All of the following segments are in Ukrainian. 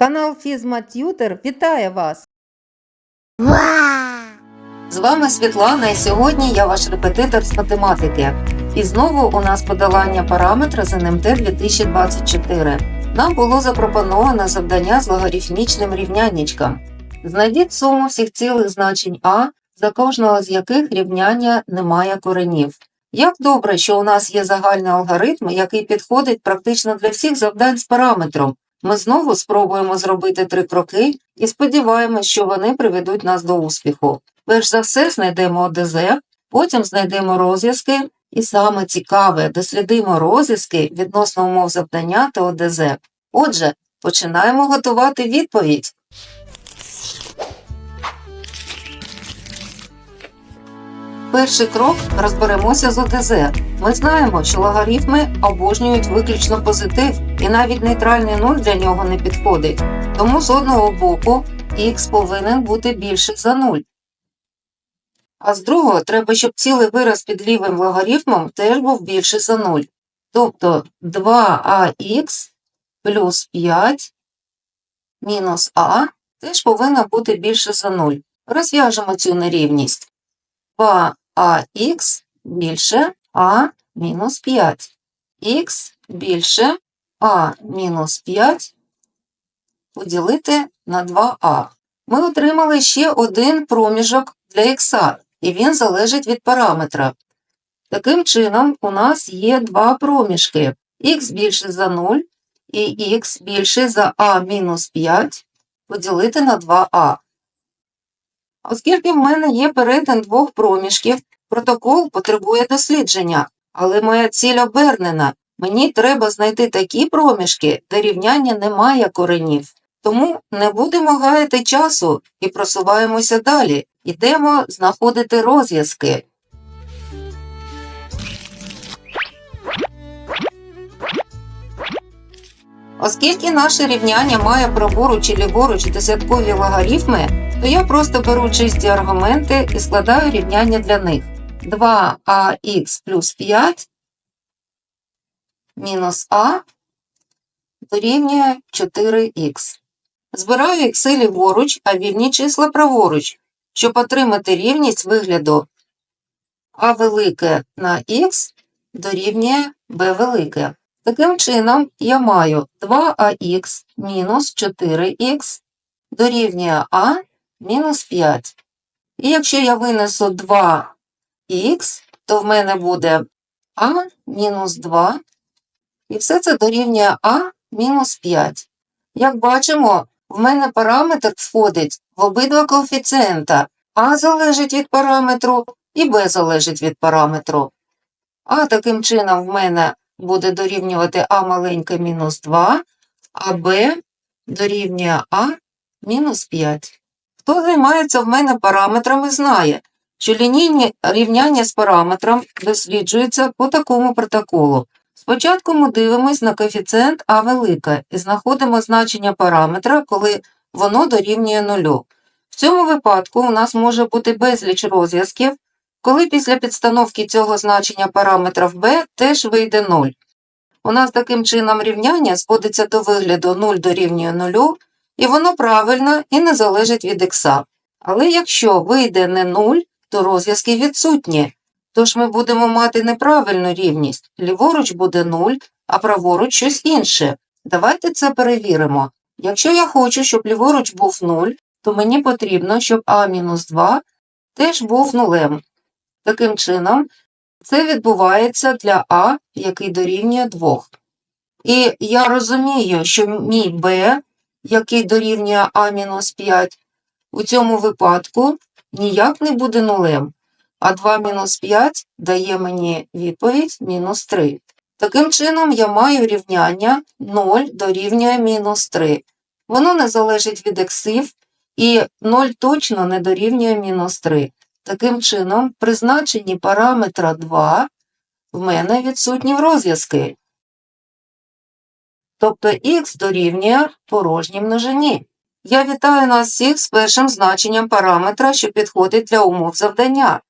Канал Фізма Т'ютер вітає вас! З вами Світлана, і сьогодні я ваш репетитор з математики. І знову у нас подолання параметра з НМТ 2024. Нам було запропоновано завдання з логарифмічним рівняннячком. Знайдіть суму всіх цілих значень А, за кожного з яких рівняння не має коренів. Як добре, що у нас є загальний алгоритм, який підходить практично для всіх завдань з параметром. Ми знову спробуємо зробити три кроки і сподіваємось, що вони приведуть нас до успіху. Перш за все знайдемо ОДЗ, потім знайдемо розв'язки, і саме цікаве, дослідимо розв'язки відносно умов завдання та ОДЗ. Отже, починаємо готувати відповідь. Перший крок розберемося з ОДЗ. Ми знаємо, що логарифми обожнюють виключно позитив, і навіть нейтральний нуль для нього не підходить. Тому з одного боку х повинен бути більше за 0. А з другого треба, щоб цілий вираз під лівим логарифмом теж був більше за 0. Тобто 2ах плюс 5 мінус а теж повинно бути більше за 0. Розв'яжемо цю нерівність. 2ах більше а мінус 5. х більше а мінус 5 поділити на 2а. Ми отримали ще один проміжок для х, і він залежить від параметра. Таким чином, у нас є два проміжки х більше за 0 і х більше за а мінус 5 поділити на 2а. Оскільки в мене є перетин двох проміжків, протокол потребує дослідження, але моя ціль обернена. Мені треба знайти такі проміжки, де рівняння не має коренів. Тому не будемо гаяти часу і просуваємося далі. Йдемо знаходити розв'язки. Оскільки наше рівняння має праворуч і ліворуч десяткові логарифми, то я просто беру чисті аргументи і складаю рівняння для них. 2ах плюс 5 мінус а дорівнює 4х. Збираю ікси ліворуч, а вільні числа праворуч, щоб отримати рівність вигляду а велике на х дорівнює b велике. Таким чином, я маю 2ах мінус 4х дорівнює а мінус 5. І якщо я винесу 2х, то в мене буде а мінус 2, і все це дорівнює а мінус 5. Як бачимо, в мене параметр входить в обидва коефіцієнта. А залежить від параметру і Б залежить від параметру. А таким чином в мене буде дорівнювати А маленьке мінус 2, а Б дорівнює А мінус 5. Хто займається в мене параметрами, знає, що лінійні рівняння з параметром досліджуються по такому протоколу. Спочатку ми дивимось на коефіцієнт А велике і знаходимо значення параметра, коли воно дорівнює нулю. В цьому випадку у нас може бути безліч розв'язків, коли після підстановки цього значення параметра в b теж вийде 0. У нас таким чином рівняння зводиться до вигляду 0 дорівнює 0, і воно правильно і не залежить від х. Але якщо вийде не 0, то розв'язки відсутні. Тож ми будемо мати неправильну рівність. Ліворуч буде 0, а праворуч щось інше. Давайте це перевіримо. Якщо я хочу, щоб ліворуч був 0, то мені потрібно, щоб а-2 теж був нулем. Таким чином, це відбувається для А, який дорівнює 2. І я розумію, що мій Б, який дорівнює А-5, у цьому випадку ніяк не буде нулем, а 2-5 дає мені відповідь мінус 3. Таким чином, я маю рівняння 0 дорівнює мінус 3. Воно не залежить від ексів, і 0 точно не дорівнює мінус 3. Таким чином, при значенні параметра 2 в мене відсутні розв'язки. Тобто х дорівнює порожній множині. Я вітаю нас всіх з першим значенням параметра, що підходить для умов завдання.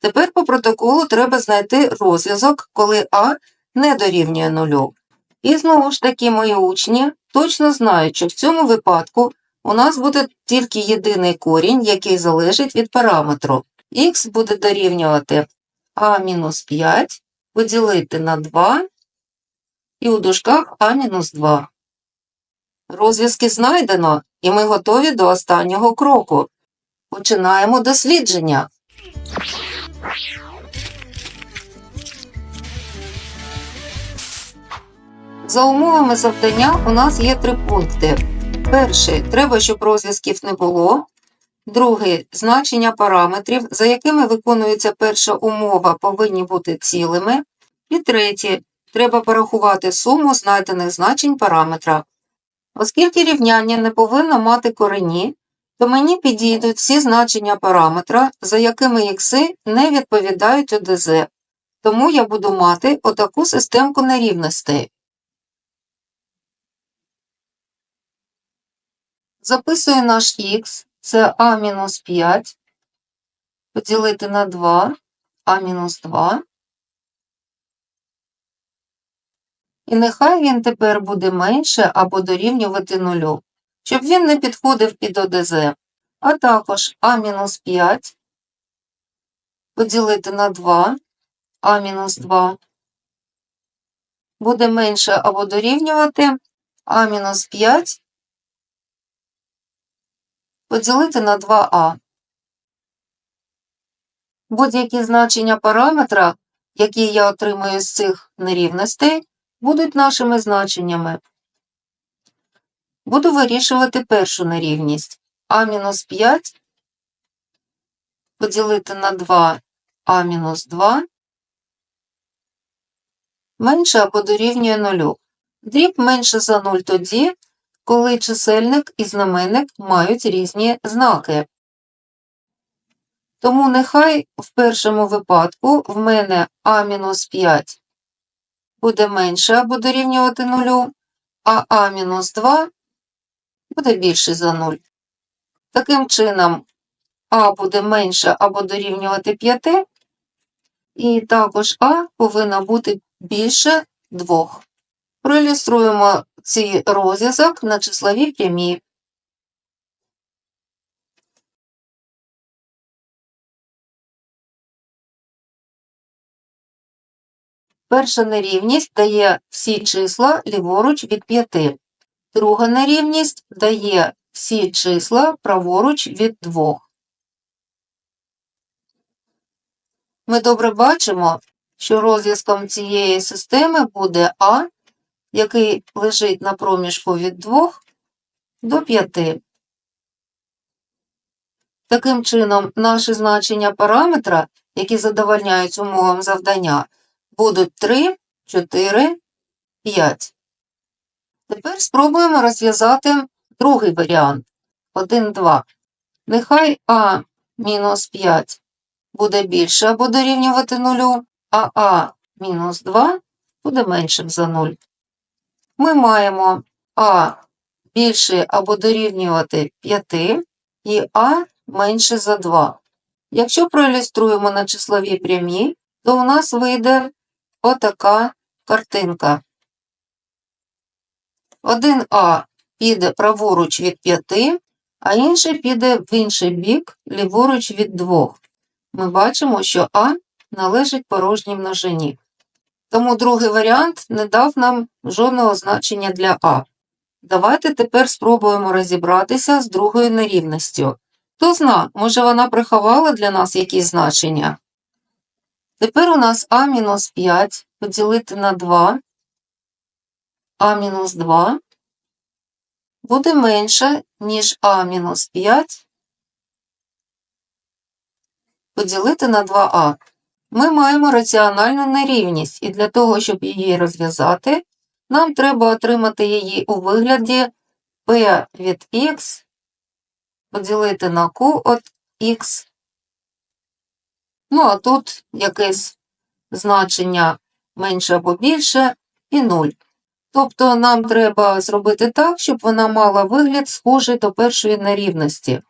Тепер по протоколу треба знайти розв'язок, коли А не дорівнює нулю. І знову ж таки, мої учні, точно знають, що в цьому випадку у нас буде тільки єдиний корінь, який залежить від параметру. Х буде дорівнювати а-5 поділити на 2 і у дужках а-2. Розв'язки знайдено, і ми готові до останнього кроку. Починаємо дослідження. За умовами завдання у нас є три пункти. Перший треба, щоб розв'язків не було. Другий значення параметрів, за якими виконується перша умова, повинні бути цілими. І третє треба порахувати суму знайдених значень параметра. Оскільки рівняння не повинно мати корені, то мені підійдуть всі значення параметра, за якими ікси не відповідають ОДЗ. Тому я буду мати отаку системку нерівностей. Записую наш х, це а-5, поділити на 2, а-2. І нехай він тепер буде менше або дорівнювати нулю, щоб він не підходив під ОДЗ. А також а-5 поділити на 2, а-2 буде менше або дорівнювати а-5 поділити на 2а. Будь-які значення параметра, які я отримую з цих нерівностей, будуть нашими значеннями. Буду вирішувати першу нерівність. А-5 поділити на 2 А-2 менше або дорівнює 0. Дріб менше за 0 тоді, коли чисельник і знаменник мають різні знаки. Тому нехай в першому випадку в мене А-5 буде менше або дорівнювати 0, а А-2 буде більше за 0. Таким чином, А буде менше або дорівнювати 5, і також А повинна бути більше 2. Проілюструємо цей розв'язок на числовій прямій. Перша нерівність дає всі числа ліворуч від 5. Друга нерівність дає всі числа праворуч від 2. Ми добре бачимо, що розв'язком цієї системи буде А, який лежить на проміжку від 2 до 5. Таким чином, наші значення параметра, які задовольняють умовам завдання, будуть 3, 4, 5. Тепер спробуємо розв'язати другий варіант 1, 2. Нехай А мінус 5 буде більше або дорівнювати 0, а А мінус 2 буде меншим за 0. Ми маємо А більше або дорівнювати 5 і А менше за 2. Якщо проілюструємо на числовій прямій, то у нас вийде отака картинка. 1А піде праворуч від 5, а інший піде в інший бік, ліворуч від 2. Ми бачимо, що А належить порожній множині. Тому другий варіант не дав нам жодного значення для А. Давайте тепер спробуємо розібратися з другою нерівністю. Хто зна, може вона приховала для нас якісь значення? Тепер у нас А-5 поділити на 2, А-2 буде менше, ніж А-5 поділити на 2а. Ми маємо раціональну нерівність, і для того, щоб її розв'язати, нам треба отримати її у вигляді p від x поділити на q від x. Ну, а тут якесь значення менше або більше і 0. Тобто нам треба зробити так, щоб вона мала вигляд схожий до першої нерівності.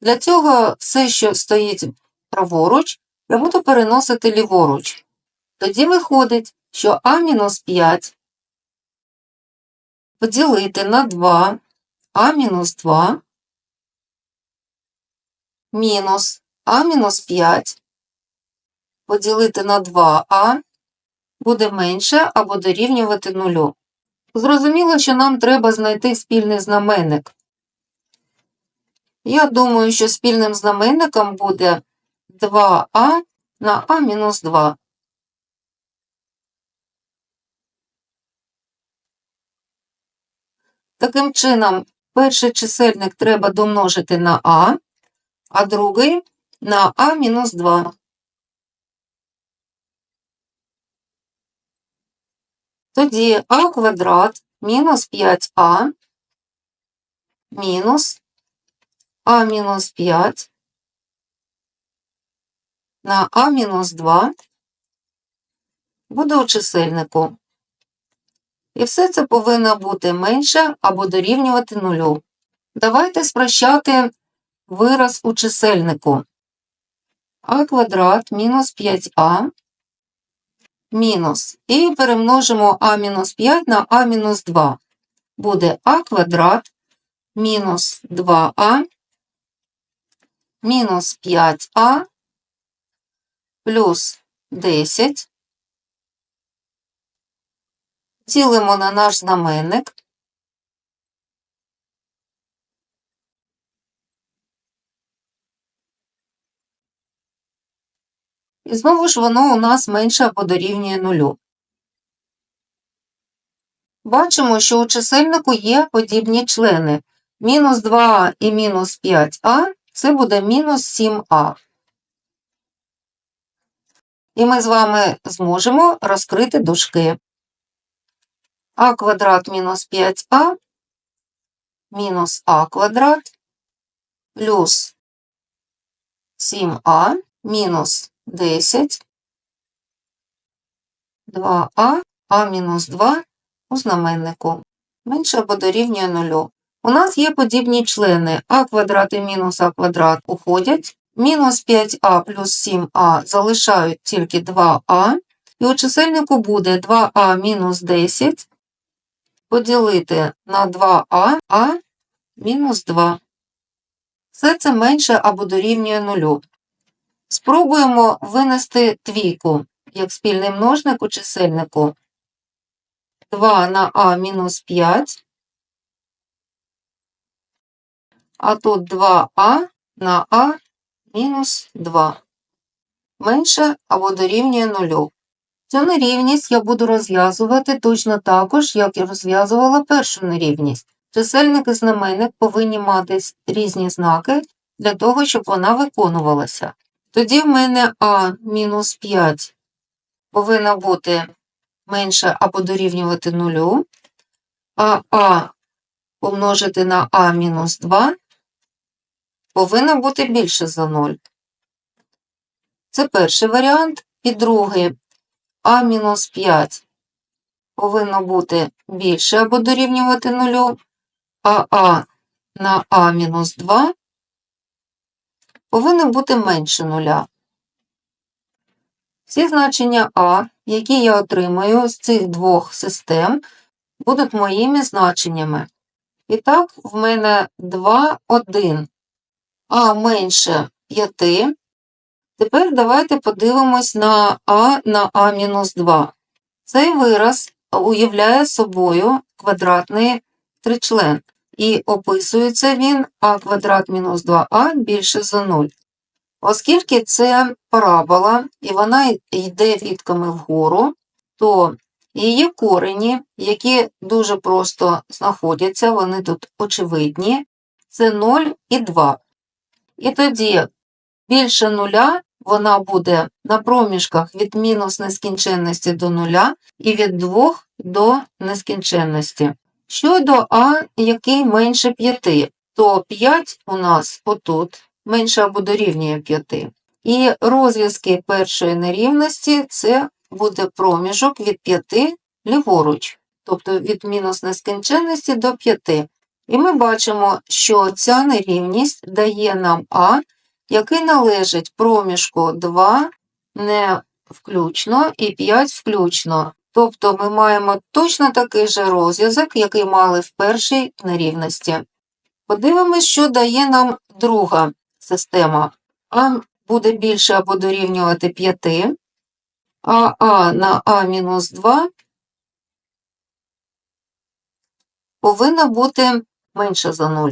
Для цього все, що стоїть праворуч, я буду переносити ліворуч. Тоді виходить, що А-5 поділити на 2 а мінус 2 поділити на 2а буде менше або дорівнювати нулю. Зрозуміло, що нам треба знайти спільний знаменник. Я думаю, що спільним знаменником буде 2а на а мінус 2. Таким чином, перший чисельник треба домножити на а, а другий на А мінус 2. Тоді а квадрат мінус 5а мінус а мінус 5 на а мінус 2 буде у чисельнику. І все це повинно бути менше або дорівнювати нулю. Давайте спрощати вираз у чисельнику. а квадрат мінус 5а мінус. І перемножимо а мінус 5 на а мінус 2. Буде а квадрат мінус 2а мінус 5а плюс 10. Ділимо на наш знаменник. І знову ж воно у нас менше або дорівнює нулю. Бачимо, що у чисельнику є подібні члени. Мінус 2а і мінус 5а це буде мінус 7а. І ми з вами зможемо розкрити дужки. а квадрат мінус 5а мінус а квадрат плюс 7а мінус 10, 2а, а мінус 2 у знаменнику. Менше або дорівнює 0. У нас є подібні члени а квадрат і мінус а квадрат уходять, мінус 5а плюс 7а залишають тільки 2а, і у чисельнику буде 2а мінус 10 поділити на 2а, а мінус 2. Все це менше або дорівнює 0. Спробуємо винести двійку як спільний множник у чисельнику. 2 на а мінус 5, а тут 2а на а мінус 2. Менше або дорівнює 0. Цю нерівність я буду розв'язувати точно також, як і розв'язувала першу нерівність. Чисельник і знаменник повинні мати різні знаки для того, щоб вона виконувалася. Тоді в мене А мінус 5 повинна бути менше або дорівнювати нулю, а А помножити на А мінус 2 повинна бути більше за 0. Це перший варіант. І другий А мінус 5 повинно бути більше або дорівнювати нулю, а А на А мінус 2 повинно бути менше нуля. Всі значення А, які я отримаю з цих двох систем, будуть моїми значеннями. І так, в мене 2, 1, А менше 5. Тепер давайте подивимось на А на А-2. Цей вираз уявляє собою квадратний тричлен. І описується він а квадрат мінус 2а більше за 0. Оскільки це парабола, і вона йде відками вгору, то її корені, які дуже просто знаходяться, вони тут очевидні, це 0 і 2. І тоді більше нуля вона буде на проміжках від мінус нескінченності до нуля і від 2 до нескінченності. Щодо А, який менше 5, то 5 у нас отут менше або дорівнює 5. І розв'язки першої нерівності це буде проміжок від 5 ліворуч, тобто від мінус нескінченності до 5. І ми бачимо, що ця нерівність дає нам А, який належить проміжку 2 не включно і 5 включно. Тобто ми маємо точно такий же розв'язок, який мали в першій нерівності. Подивимось, що дає нам друга система. А буде більше або дорівнювати 5, а А на А-2 повинна бути менше за 0.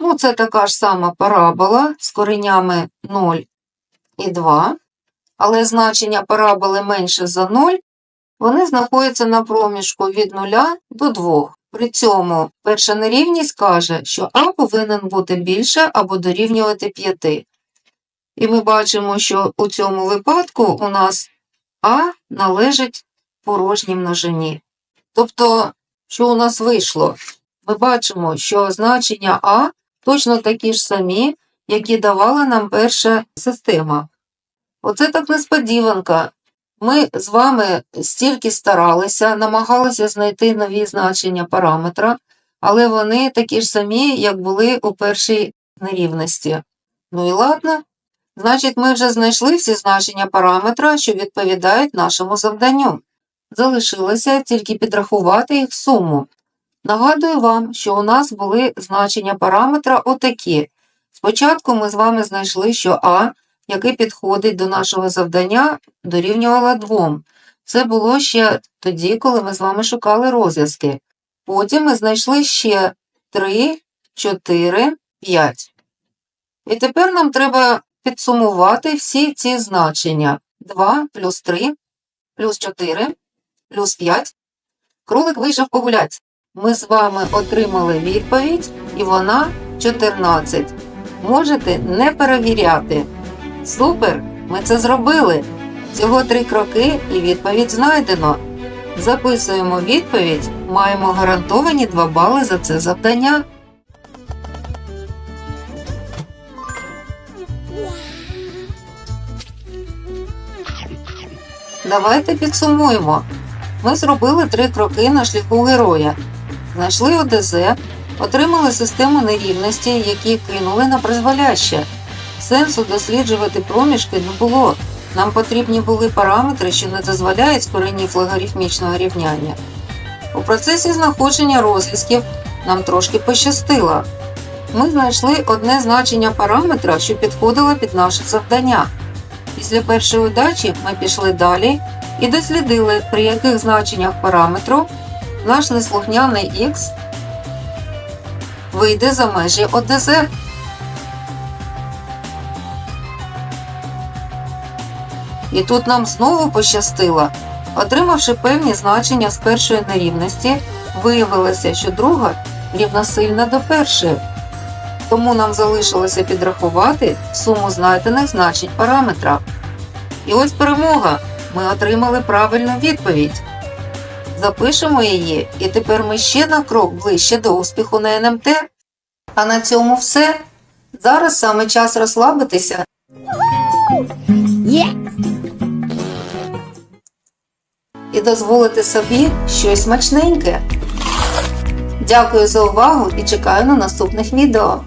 Ну, це така ж сама парабола з коренями 0 і 2, але значення параболи менше за 0, вони знаходяться на проміжку від 0 до 2. При цьому перша нерівність каже, що А повинен бути більше або дорівнювати 5. І ми бачимо, що у цьому випадку у нас А належить порожній множині. Тобто, що у нас вийшло? Ми бачимо, що значення А точно такі ж самі, які давала нам перша система. Оце так несподіванка. Ми з вами стільки старалися, намагалися знайти нові значення параметра, але вони такі ж самі, як були у першій нерівності. Ну і ладно. Значить, ми вже знайшли всі значення параметра, що відповідають нашому завданню. Залишилося тільки підрахувати їх суму. Нагадую вам, що у нас були значення параметра отакі. Спочатку ми з вами знайшли, що А, який підходить до нашого завдання, дорівнювала 2. Це було ще тоді, коли ми з вами шукали розв'язки. Потім ми знайшли ще 3, 4, 5. І тепер нам треба підсумувати всі ці значення. 2 плюс 3, плюс 4, плюс 5. Кролик вийшов погулять. Ми з вами отримали відповідь, і вона 14. Можете не перевіряти. Супер! Ми це зробили. Всього три кроки і відповідь знайдено. Записуємо відповідь, маємо гарантовані 2 бали за це завдання. Давайте підсумуємо. Ми зробили три кроки на шляху героя. Знайшли ОДЗ, отримали систему нерівності, які кинули на призволяще. Сенсу досліджувати проміжки не було. Нам потрібні були параметри, що не дозволяють коренів логарифмічного рівняння. У процесі знаходження розв'язків нам трошки пощастило. Ми знайшли одне значення параметра, що підходило під наше завдання. Після першої удачі ми пішли далі і дослідили, при яких значеннях параметру наш неслухняний х вийде за межі ОДЗ. І тут нам знову пощастило. Отримавши певні значення з першої нерівності, виявилося, що друга рівносильна до першої. Тому нам залишилося підрахувати суму знайдених значень параметра. І ось перемога. Ми отримали правильну відповідь. Запишемо її, і тепер ми ще на крок ближче до успіху на НМТ. А на цьому все. Зараз саме час розслабитися і дозволити собі щось смачненьке. Дякую за увагу і чекаю на наступних відео.